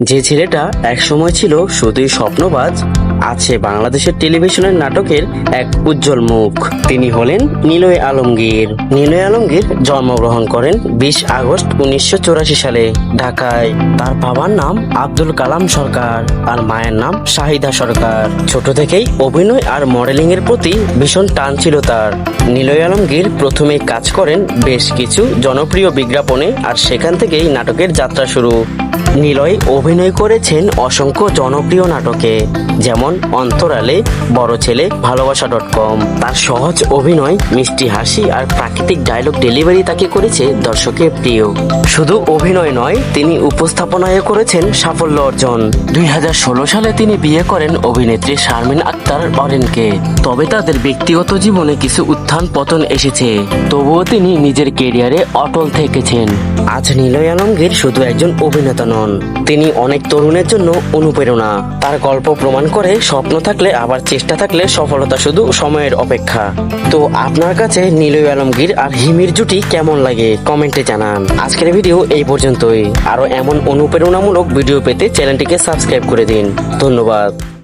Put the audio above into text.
যে ছেলেটা একসময় ছিল শুধুই স্বপ্নবাজ আছে বাংলাদেশের টেলিভিশনের নাটকের এক উজ্জ্বল মুখ। তিনি হলেন নিলয় আলমগীর। নিলয় আলমগীর জন্মগ্রহণ করেন বিশ আগস্ট উনিশশো চুরাশি সালে ঢাকায়। তার বাবার নাম আব্দুল কালাম সরকার আর মায়ের নাম শাহিদা সরকার। ছোট থেকেই অভিনয় আর মডেলিং এর প্রতি ভীষণ টান ছিল তার। নিলয় আলমগীর প্রথমে কাজ করেন বেশ কিছু জনপ্রিয় বিজ্ঞাপনে আর সেখান থেকেই নাটকের যাত্রা শুরু। নিলয় অভিনয় করেছেন অসংখ্য জনপ্রিয় নাটকে, যেমন অন্তরালে বড় ছেলে ভালোবাসা ডট কম। তার সহজ অভিনয়, মিষ্টি হাসি আর প্রাকৃতিক ডায়লগ ডেলিভারি তাকে করেছে দর্শকের প্রিয়। শুধু অভিনয় নয়, তিনি উপস্থাপনায় করেছেন সাফল্য অর্জন। দুই হাজার ষোলো সালে তিনি বিয়ে করেন অভিনেত্রী শারমিন আক্তার অরেনকে। তবে তাদের ব্যক্তিগত জীবনে কিছু উত্থান পতন এসেছে। তবুও তিনি নিজের কেরিয়ারে অটল থেকেছেন। আজ নিলয় আলমগীর শুধু একজন অভিনেতা নন তিনি অনেক তরুণের জন্য অনুপ্রেরণা। তার গল্প প্রমাণ করে স্বপ্ন থাকলে, আবার চেষ্টা থাকলে সফলতা শুধু সময়ের অপেক্ষা। তো আপনার কাছে নিলয় আলমগীর আর হিমির জুটি কেমন লাগে, কমেন্টে জানান। আজকের ভিডিও এই পর্যন্তই। আরও এমন অনুপ্রেরণামূলক ভিডিও পেতে চ্যানেলটিকে সাবস্ক্রাইব করে দিন। ধন্যবাদ।